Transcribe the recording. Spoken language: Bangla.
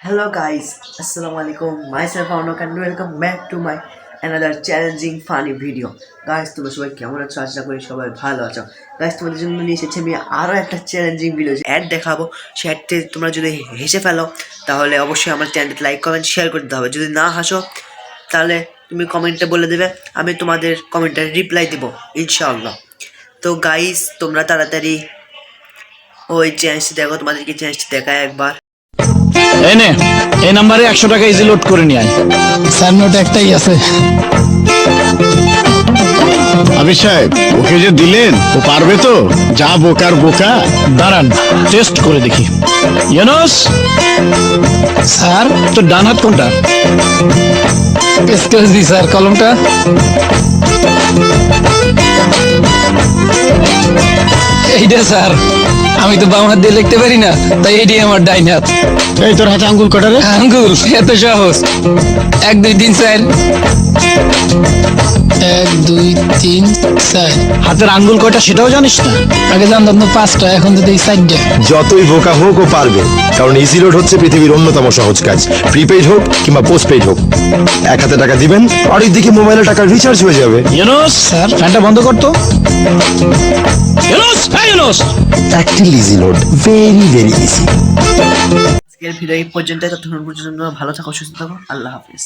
Hello guys, Assalamu alaikum. Myself Arnok and welcome back to my another challenging funny video. Guys, তোমরা সবাই কেমন আছো? আশা করি সবাই ভালো আছো। গাইস তোমাদের জন্য নিয়ে এসেছি আমি আরও একটা চ্যালেঞ্জিং ভিডিও অ্যাড দেখাবো সেই অ্যাডতে তোমরা যদি হেসে ফেলো তাহলে অবশ্যই আমার চ্যানেলটি লাইক কমেন্ট শেয়ার করতে হবে। যদি না হাসো তাহলে তুমি কমেন্টে বলে দেবে আমি তোমাদের কমেন্টে রিপ্লাই দিব ইনশাআল্লাহ। তো গাইস তোমরা তাড়াতাড়ি ওই চ্যালেঞ্জটি দেখো তোমাদেরকে চ্যালেঞ্জটি দেখায় একবার। এই নে এই নাম্বারে একশো টাকা ইজি লোড করে নিয়ে আয়। স্যার নোট একটাই আছে। আবির সাহেব ওকে যে দিলেন ও পারবে তো? যা বোকার বোকা। দাঁড়ান টেস্ট করে দেখি। ইউনুস স্যার? তোর ডান হাত কোনটা? এক্সকিউজ মি স্যার কলমটা। এইটা স্যার। আমি তো বাম হাত দিয়ে লিখতে পারি না তাই এটাই আমার ডাইন হাত। এই তোর হাতে আঙ্গুল কটারে আঙ্গুল এত সহজ। এক দুই তিন চার। এক দুই তিন চার। হাতের আঙ্গুল কয়টা সেটাও জানিস না? আগে জানতাম তো পাঁচটা এখন তো দেখি চারটা। যতই বোকা হোক ও পারবে কারণ ইজি লোড হচ্ছে পৃথিবীর অন্যতম সহজ কাজ। প্রিপেইড হোক কিংবা পোস্টপেইড হোক। এক হাতে টাকা দিবেন আরেক দিকে মোবাইলে টাকা রিচার্জ হয়ে যাবে। ইউনুস স্যার। ফ্যানটা বন্ধ করতো ইউনুস হ্যাঁ Yunus. Active easy load very very easy আজকের ভিডিও এই পর্যন্ত ততক্ষণ পর্যন্ত ভালো থাকো, সুস্থ থাকো। আল্লাহ হাফিজ।